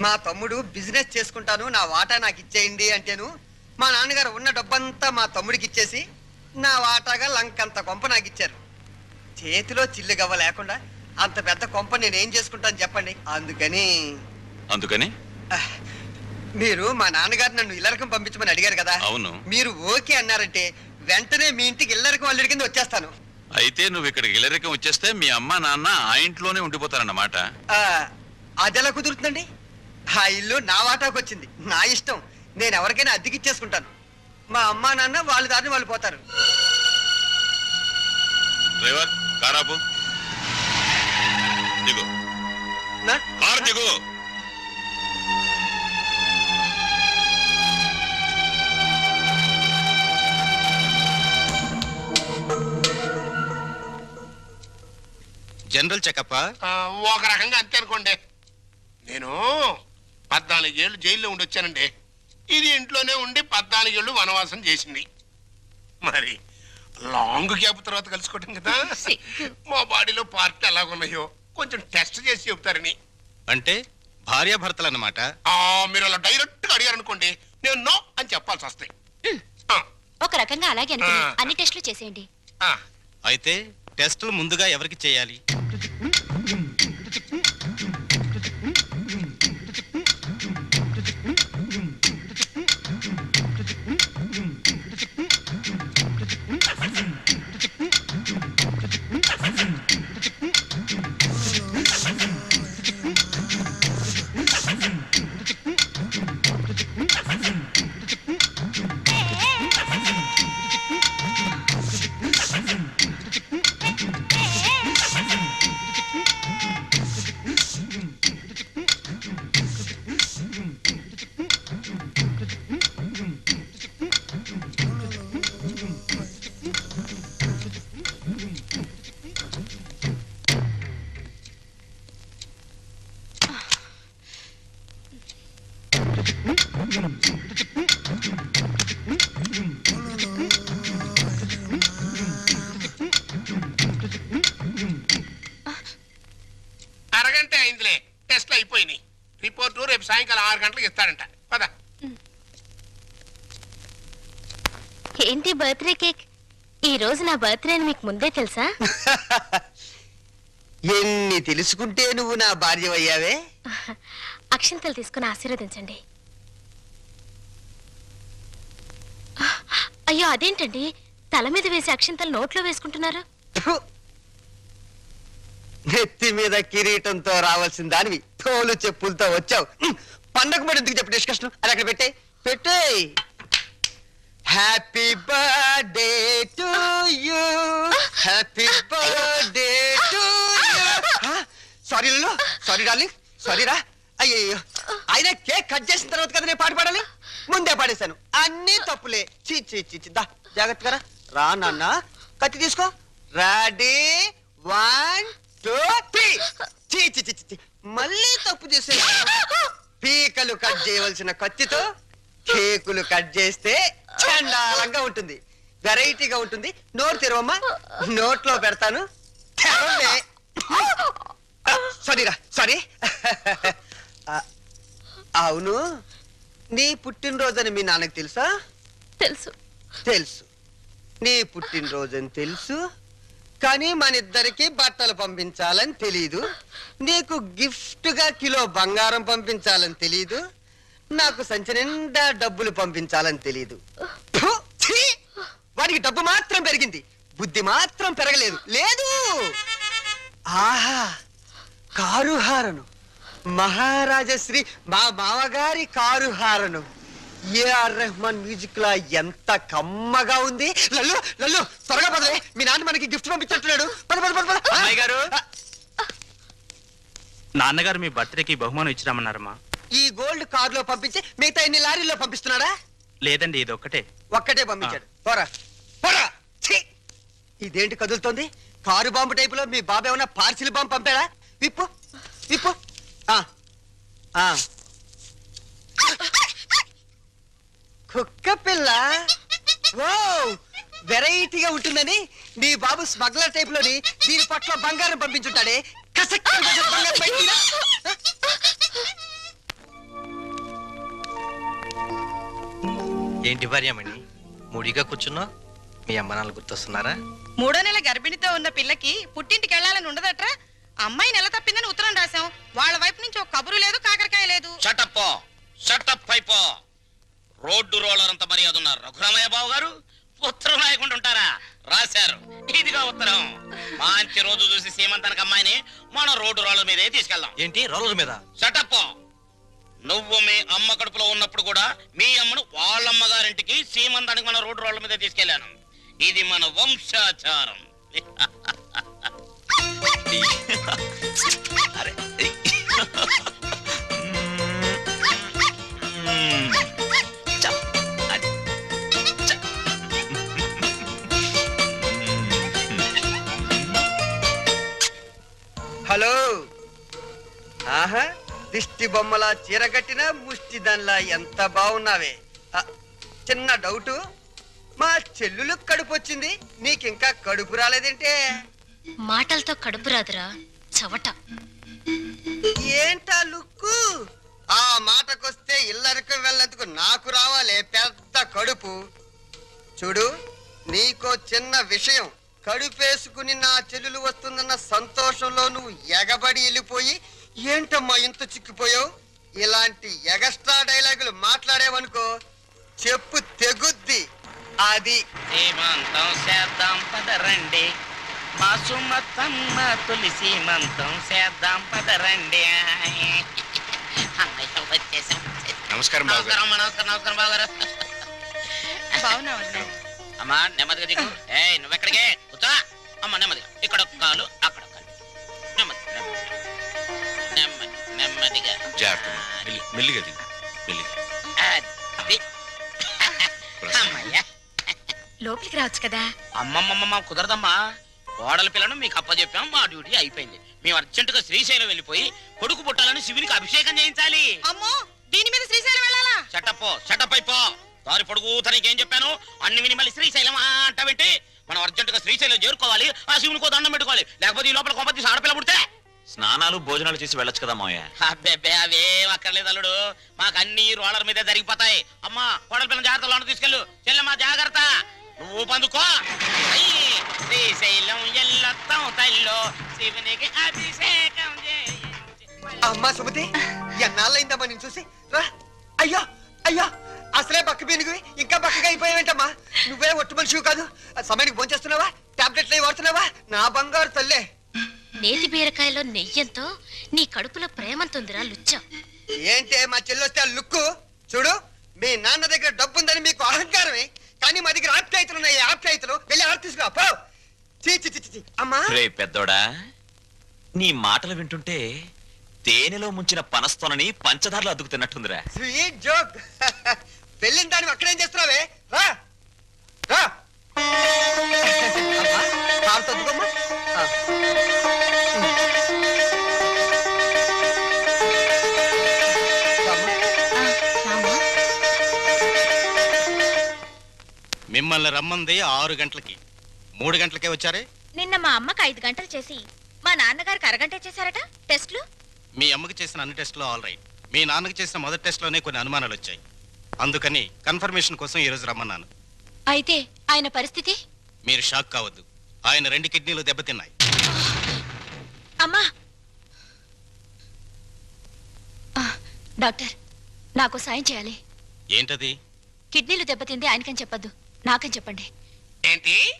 మా తమ్ముడు బిజినెస్ చేసుకుంటాను నా వాటా నాకు ఇచ్చేయండి అంటేను మా నాన్నగారు ఉన్న డబ్బంతా మా తమ్ముడికి ఇచ్చేసి నా వాటాగా లంకంత కొంప నాకు ఇచ్చారు. చేతిలో చిల్లు గవ్వ లేకుండా అంత పెద్ద కొంప నేనేం చేసుకుంటాను చెప్పండి. అందుకని అందుకని? మీరు మా నాన్నగారు నన్ను ఇల్లరకం పంపించమని అడిగారు కదా. అవును. మీరు ఓకే అన్నారంటే వెంటనే మీ ఇంటికి ఇల్లరకం అల్లుడి కింద వచ్చేస్తాను. అయితే నువ్వు ఇక్కడికి ఇల్లరికం వచ్చేస్తే మీ అమ్మ నాన్న ఆ ఇంట్లోనే ఉండిపోతారన్నమాట. ఆ, అదెలా కుదురుతుందండి? ఆ ఇల్లు నా వాటాకు వచ్చింది. నా ఇష్టం. నేను ఎవరికైనా అద్దెకి ఇచ్చేసుకుంటాను. మా అమ్మా నాన్న వాళ్ళ దారిని వాళ్ళు పోతారు. డ్రైవర్ కారాపు దిగు. నా- కారు దిగు. జనరల్ చెకప్ ఆ, ఒక రకంగా అంతే అనుకోండి. నేను పద్నాలుగేళ్ళు జైల్లో ఉండి వచ్చానండి ఇది ఇంట్లోనే ఉండి పద్నాలుగేళ్ళు వనవాసం చేసింది. మరి లాంగ్ గ్యాప్ తర్వాత కలుసుకోవటం కదా. మా బాడీలో పార్ట్లు ఎలాగున్నాయో కొంచెం టెస్ట్ చేసి చెప్తారని. అంటే భార్యాభర్తలు అన్నమాట ఆ, మీరు అలా డైరెక్ట్గా అడిగారనుకోండి నేను నో అని చెప్పాల్సి వస్తాయి. ఒక రకంగా అలాగే. అన్ని టెస్టులు చేసేయండి. ఆ. అయితే టెస్టులు ముందుగా ఎవరికి చేయాలి? అయిందిలే. టెస్ట్లు అయిపోయినాయి. రిపోర్టు రేపు సాయంకాలం ఆరు గంటలకు ఇస్తాడంట. పద. ఏంటి బర్త్డే కేక్? ఈ రోజు నా బర్త్డే అని మీకు ముందే తెలుసా? ఎన్ని తెలుసుకుంటే నువ్వు నా భార్య అయ్యావే అక్షంతలు తీసుకుని ఆశీర్వదించండి. అయ్యో అదేంటండి? తల మీద వేసి అక్షంతలు నోట్లో వేసుకుంటున్నారు! నెత్తి మీద కిరీటంతో రావాల్సిన దానివి. తోలు చెప్పులతో వచ్చావు. పండగ పడి ఎందుకు చెప్పు డిస్కషన్ అది అక్కడ పెట్టే పెట్టే happy birthday to you happy birthday to you sorry లు సారీ డార్లింగ్ సారీ రా. అయ్యో ఆయన కేక్ కట్ చేసిన తర్వాత కదా నేను పాట పాడాలి? ముందే పాడేశాను. అన్ని తప్పులే. చీ చీ చీ చీ. దా జాగ్రత్తగా రా. రా నాన్న. కత్తి తీసుకో. రెడీ వన్ మళ్ళీ తప్పు చేసే పీకలు కట్ చేయవలసిన కత్తితో కేకులు కట్ చేస్తే చండాలంగా ఉంటుంది. వెరైటీగా ఉంటుంది. నోరు తెరవమ్మా. నోట్లో పెడతాను. సారీరా సారీ అవును. నీ పుట్టినరోజని మీ నాన్నకి తెలుసా? తెలుసు. తెలుసు. నీ పుట్టినరోజని తెలుసు. కానీ మన ఇద్దరికి బట్టలు పంపించాలని తెలీదు. నీకు గిఫ్ట్గా కిలో బంగారం పంపించాలని తెలీదు. నాకు సంచి నిండా డబ్బులు పంపించాలని తెలీదు. ఫు! ఛీ! వాడికి డబ్బు మాత్రం పెరిగింది. బుద్ధి మాత్రం పెరగలేదు. లేదు! ఆహా! కారు హారను మహారాజశ్రీ మా మామగారి car horn A R Rahman music లా ఎంత కమ్మగా ఉంది. లల్లు లల్లు త్వరగా నాన్న మనకి గిఫ్ట్ పంపించట్లేడు పద పద పద పద. అమ్మాయి గారు. నాన్నగారు మీ బర్త్డేకి బహుమానం ఇచ్చిరామన్నారమ్మా ఈ గోల్డ్ కార్లో పంపించి మిగతా ఎన్ని లారీల్లో పంపిస్తున్నాడా? లేదండి ఇది ఒక్కటే. ఒక్కటే పంపించాడు. పోరా. పోరా. ఛీ! ఇదేంటి కదులుతోంది? కారు బాంబు టైపులో మీ బాబు ఏమన్నా పార్సిల్ బాంబు పంపాడా? విప్పు విప్పు. ఆ, ఆ. కుక్క పిల్ల. ఓ వెరైటీగా ఉంటుందని మీ బాబు స్మగ్లర్ టైప్లోని దీని పట్ల బంగారం పంపించుంటాడే. కసక్ బంగారం ఏంటి భార్యమణి? మూడిగా కూర్చున్నా మీ అమ్మ నాన్న గుర్తొస్తున్నారా? మూడో నెల గర్భిణితో ఉన్న పిల్లకి పుట్టింటికి వెళ్ళాలని ఉండదట్రా? అమ్మాయి నెల తప్పిందని ఉత్తరం రాశాం. వాళ్ళ వైపు నుంచి ఒక కబురు లేదు కాకరకాయ లేదు. షటప్ రోడ్డు రోలర్ అంత మర్యాద ఉన్నారు రఘురామయ్య బాబు గారు ఉత్తరం రాయకుండా ఉంటారా? రాశారు. ఇదిగా ఉత్తరం. మంచి రోజు చూసి సీమంతానికి అమ్మాయిని మనం రోడ్డు రోలర్ మీదే తీసుకెళ్దాం. ఏంటి? రోలర్ మీద? షటప్ నువ్వు మీ అమ్మ కడుపులో ఉన్నప్పుడు కూడా మీ అమ్మను వాళ్ళ అమ్మగారింటికి సీమంతానికి మన రోడ్డు రోడ్ల మీద తీసుకెళ్ళాను ఇది మన వంశాచారం. అరే దిష్టి బొమ్మలా చీరగట్టిన ముష్టి దానిలా ఎంత బాగున్నావే. చిన్న డౌటు మా చెల్లులు కడుపు వచ్చింది నీకింకా కడుపు రాలేదేంటే? మాటలతో కడుపు రాదురా చవట. ఏంటా లుక్కు? ఆ మాటకొస్తే ఇల్లరికి వెళ్ళేందుకు నాకు రావాలే పెద్ద కడుపు. చూడు నీకో చిన్న విషయం. కడుపేసుకుని నా చెల్లెలు వస్తుందన్న సంతోషంలో నువ్వు ఎగబడి వెళ్ళిపోయి ఏంటమ్మా ఇంత చిక్కిపోయావు? ఇలాంటి ఎగస్ట్రా డైలాగులు మాట్లాడేవనుకో చెప్పు తెగుద్ది. అది సీమంతం చేద్దాం పదరండి మా సుమతమ్మ తొలి సీమంతం చేద్దాం పదరండి వచ్చేసాం, వచ్చేసాం. నమస్కారం బాబు గారు. నమస్కారం అమ్మా, నమస్కారం నమస్కారం బాబు గారు. బాగున్నావు అమ్మా నెమ్మదిగా దిగు. ఏ నువ్వెక్కడికే? కూర్చో. అమ్మ నెమ్మదిగా. ఇక్కడ ఒక కాలు. నెమ్మదిగా జాగ్రత్త మెల్లి మెల్లిగా దిగు మెల్లిగా. అది. అమ్మయ్యా. లోపలికి రావచ్చు కదా? అమ్మమ్మమ్మ కుదరదమ్మా. కోడల పిల్లను మీకు అప్పచెప్పాం మా డ్యూటీ అయిపోయింది. మేము అర్జెంటుగా శ్రీశైలం వెళ్ళిపోయి కొడుకు పుట్టాలని శివునికి అభిషేకం చేయించాలి. అమ్మో దీని మీద శ్రీశైలం వెళ్ళాలా? షటప్ షటప్ అయిపో. దారి పొడుగు తనకి ఏం చెప్పాను? అన్ని విని మళ్ళీ శ్రీశైలం ఆ అంటావేంటి మనం అర్జెంటుగా శ్రీశైలం చేరుకోవాలి ఆ శివునికి దండం పెట్టుకోవాలి. లేకపోతే ఈ లోపల కొంపతి ఆడపిల్ల పుడితే స్నానాలు భోజనాలు చేసి వెళ్ళొచ్చు కదా మావయ్య? అబ్బెబ్బే అవేం అక్కర్లేదు అల్లుడు. మాకు అన్ని రోలర్ మీదే జరిగిపోతాయి. అమ్మా కోడల పిల్లల జాగ్రత్త లోన తీసుకెళ్ళు. చెల్లెమ్మా జాగ్రత్త. నువ్వు పందుకో. శ్రీశైలం ఎల్లొత్తం తల్లో శివునికి అభిషేకం అమ్మా సుమతి ఎన్నాళ్ళైందమ్మా నేను చూసి? రా. అయ్యో అయ్యో అసలే బక్క పీనుగువి. ఇంకా బక్కగా అయిపోయావేంటమ్మా? నువ్వే ఒట్టు మనిషివి కాదు. ఆ సమయానికి భోంచేస్తున్నావా? టాబ్లెట్లు వాడుతున్నావా? నా బంగారు తల్లే. నేతి బీరకాయలో నెయ్యంతో నీ కడుపులో ప్రేమంతుందిరా లుచ్చ. ఏంటే మా చెల్లొస్తే లుక్కు? చూడు మీ నాన్న దగ్గర డబ్బుందని మీకు అహంకారమే. కానీ మా దగ్గర ఆప్యాయతలు ఉన్నాయి. ఆప్యాయతలు వెళ్ళి ఆడ తీసుకురా పో. చీ చీ చీ, చీ, చీ అమ్మా. రే పెద్దోడా నీ మాటలు వింటుంటే తేనెలో ముంచిన పనస్తోనని పంచదారలు అద్దుకు తిన్నట్టుందిరా స్వీట్ జోక్ వెళ్ళిన దాన్ని అక్కడేం చేస్తున్నావే? రా. రా. అమ్మా. మిమ్మల్ని రమ్మంది ఆరు గంటలకి. మూడు గంటలకే వచ్చారే? నిన్న మా అమ్మకి ఐదు గంటలు చేసి మా నాన్నగారికి అరగంట చేశారట టెస్ట్లు? మీ అమ్మకి చేసిన అన్ని టెస్టులు ఆల్ రైట్ మీ నాన్నకి చేసిన మొదటి టెస్ట్లోనే కొన్ని అనుమానాలు వచ్చాయి. అందుకని కన్ఫర్మేషన్ కోసం ఈరోజు రమ్మన్నాను. అయితే ఆయన పరిస్థితి? మీరు షాక్ కావద్దు. ఆయన రెండు కిడ్నీలు దెబ్బతిన్నాయి. అమ్మా! డాక్టర్ నాకు సాయం చేయాలి. ఏంటది? కిడ్నీలు దెబ్బతింది ఆయనకని చెప్పొద్దు నాకని చెప్పండి. ఏంటి?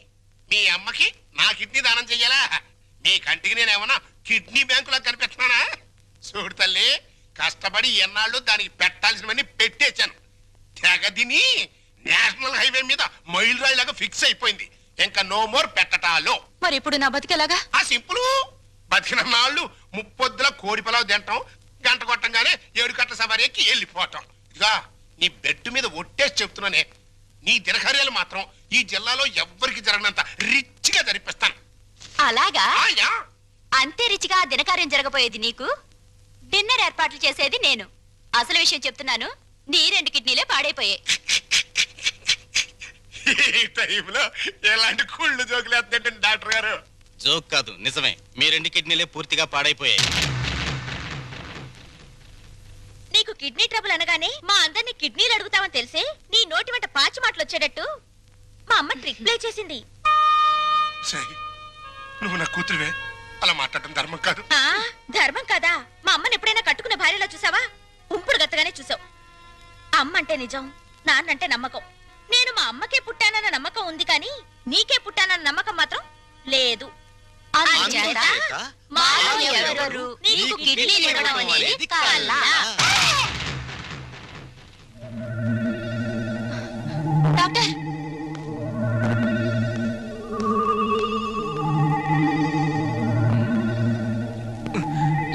మీ అమ్మకి నా కిడ్నీ దానం చెయ్యాలా? మీ కంటికి నేను ఏమన్నా కిడ్నీ బ్యాంకులో కనిపిస్తున్నానా చూడు తల్లి కష్టపడి ఎన్నాళ్ళు దానికి పెట్టాల్సినవన్నీ పెట్టేశాను. తెగ తిని నేషనల్ హైవే మీద మైల్ రాయిలాగా ఫిక్స్ అయిపోయింది. ఇంకా నో మోర్ పెట్టటాలో. మరి ఇప్పుడు నా బతికేలాగా ఆ సింపుల్. బతికిన నాళ్ళు ముప్పొద్దుల కోడి పొలావు తింటాం గంట కొట్టంగానే ఏడు సవారి ఎక్కి వెళ్ళిపోవటం ఇదిగా నీ బెడ్ మీద ఒట్టేసి చెప్తున్నానే. నీ దినకార్యాలు మాత్రం ఈ జిల్లాలో ఎవ్వరికి జరగనంత రిచ్గా జరిపిస్తాను. అలాగా? ఆయా అంతే రిచిగా ఆ దినకార్యం జరగబోయేది నీకు? డిన్నర్ ఏర్పాట్లు చేసేది నేను. అసలు విషయం చెప్తున్నాను నీ రెండు కిడ్నీలే పాడైపోయాయి. ఈ టైంలో ఎలాంటి కుళ్ళు జోకులు వేస్తుంటే డాక్టర్ గారు? జోక్ కాదు నిజమే. మీ రెండు కిడ్నీలే పూర్తిగా పాడైపోయాయి. నీకు కిడ్నీ ట్రబుల్ అనగానే మా అందరినీ కిడ్నీలు అడుగుతామని తెలిసే నీ నోటి వెంట పాచి మాటలు వచ్చేటట్టు మా అమ్మ ట్రిక్ ప్లే చేసింది. సై నువ్వు నా కూతురువే. అలా మాట్లాడటం ధర్మం కాదు. ఆ ధర్మం కదా? మా అమ్మని ఎప్పుడైనా కట్టుకున్న భార్యలా చూసావా? ఉంపుడు గత్తగానే చూసావు. అమ్మ అంటే నిజం నాన్నంటే నమ్మకం. నేను మా అమ్మకే పుట్టానన్న నమ్మకం ఉంది కానీ నీకే పుట్టానన్న నమ్మకం మాత్రం లేదు. అందుచేత మాలో ఎవరెవరు నీకు కిడ్నీలు ఇవ్వడం అనేది కల. డాక్టర్.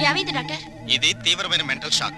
ఏమైంది డాక్టర్. ఇది తీవ్రమైన మెంటల్ షాక్.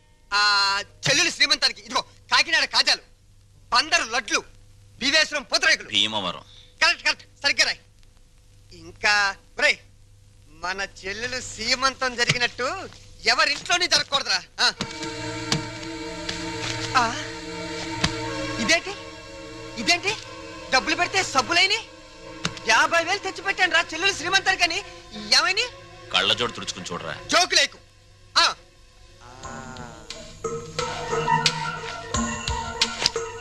ఆ చెల్లెలు శ్రీమంతానికి ఇదిగో కాకినాడ కాజాలు పందరు లడ్లు బీవేశ్వరం పూతరేకులు. భీమవరం. కరెక్ట్ కరెక్ట్ సరిగ్గా రాయ్. ఇంకా ఒరేయ్ మన చెల్లెలు సీమంతం జరిగినట్టు ఎవరింట్లోనే జరగకూడదురా. ఆ. ఆ. ఇదేంటి? ఇదేంటి? డబ్బులు పెడితే సబ్బులైని? యాభై వేలు తెచ్చి పెట్టాను రా చెల్లెలు శ్రీమంతానికని. ఏమైంది? కళ్ళజోడు తుడుచుకుని చూడరా. జోకు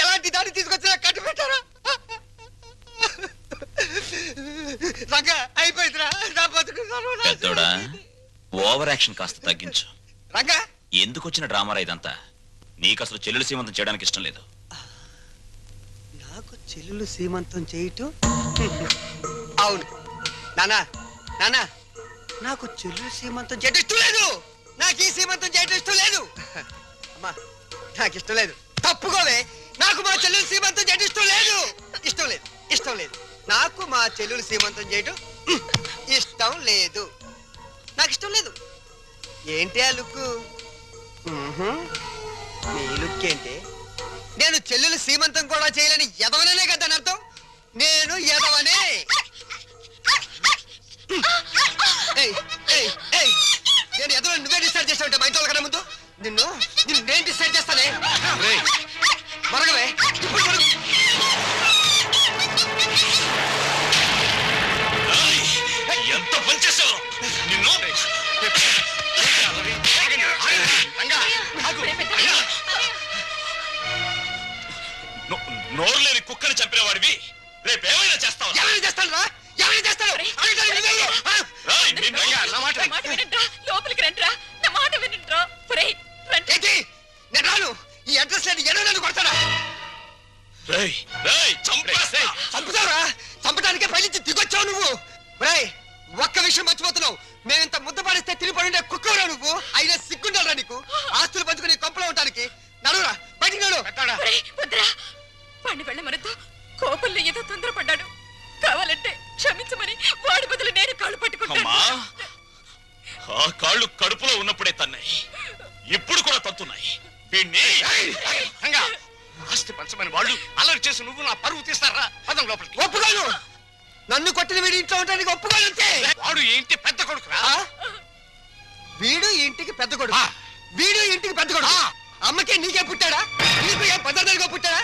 ఎలాంటి దాన్ని తీసుకొచ్చినా కట్టు పెట్టారా? రంగా అయిపోయిందిరా. నా బతుకు పెద్దోడా. ఓవర్ యాక్షన్ కాస్త తగ్గించు. రంగా. ఎందుకు వచ్చిన డ్రామారా ఇదంతా? నీకు అసలు చెల్లెలు సీమంతం చేయడానికి ఇష్టం లేదు. నాకు చెల్లెలు సీమంతం చేయటం? అవును. నానా నానా. నాకు చెల్లెలు సీమంతం చేయటం ఇష్టం లేదు. నాకు ఈ సీమంతం చేయటం ఇష్టం లేదు. అమ్మా నాకు ఇష్టం లేదు. తప్పుకోవే. నాకు మా చెల్లెలు సీమంతం చేయటం ఇష్టం లేదు. ఇష్టం లేదు. ఇష్టం లేదు. నాకు మా చెల్లెలు సీమంతం చేయటం ఇష్టం లేదు. నాకు ఇష్టం లేదు. ఏంటి ఆ లుక్ నీ లుక్ ఏంటి? నేను చెల్లెలు సీమంతం కూడా చేయలేని ఎదవననే కదా దాని అర్థం? నేను ఎదవనే నేను ఎదవని నువ్వే డిసైడ్ చేసావు మా ఇంట్లో కన్నా ముందు? నిన్ను? మరగవే. ఇప్పుడు మరుగు. ఎంత పనిచేసావు నిన్ను? నో- నోరు లేని కుక్కని చంపిన వాడివి రేపేమైనా చేస్తావు? ఎవరిని చేస్తాను? రా ఎవరిని చేస్తాను అడగడానికి నువ్వెవరు? ఆ? లోపలికి రండిరా. నా మాట వినండిరా. ఒరేయ్, రండి. ఏంటి? నేను రాను. ఈ అడ్రస్ లేని ఎడో నన్ను కొడతాడా? రేయ్ రేయ్ చంపేస్తా. చంపుతావురా? చంపడానికే పైనుంచి దిగొచ్చావు నువ్వు. బ్రాయ్ ఒక్క విషయం మర్చిపోతున్నావు. మేమింత ముద్ద పడిస్తే తిరిగిపడి కుక్కవరా నువ్వు? అయినా సిగ్గుండాలరా నీకు? ఆస్తులు పంచుకుని కొంపలో ఉండడానికి నడురా బయటికి నడు. వద్దురా. వాడిని వెళ్ళమనొద్దు. కోపంలో ఏదో తొందరపడ్డాడు. కావాలంటే క్షమించమని వాడి బదులు నేను కాళ్ళు అమ్మా పట్టుకుంటాను ఆ కాళ్ళు కడుపులో ఉన్నప్పుడే తన్నాయి. ఇప్పుడు కూడా తత్తున్నాయి ఆస్తి పంచమని వాళ్ళు అలర్ట్ చేసి నువ్వు నా పరువు తీస్తారా? పదం లోపలికి. ఒప్పుకోను. నన్ను కొట్టిన వీడి ఇంట్లో ఉండడానికి ఒప్పుకోను అంతే. వాడు ఏంటి పెద్ద కొడుకురా? వీడు ఇంటికి పెద్ద కొడుకు. వీడు ఇంటికి పెద్ద కొడుకు. అమ్మకే నీకే పుట్టాడా? నీకు ఏం పద్ధతిగా పుట్టాడా?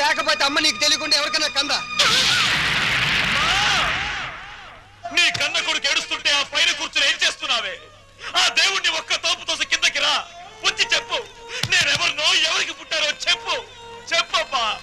లేకపోతే అమ్మ నీకు తెలియకుండా ఎవరికైనా కందా? నీ కన్న కొడుకు ఏడుస్తుంటే ఆ పైన కూర్చుని ఏం చేస్తున్నావే? ఆ వచ్చి చెప్పు. నేనెవరినో ఎవరికి పుట్టారో చెప్పు. చెప్పబ్బా.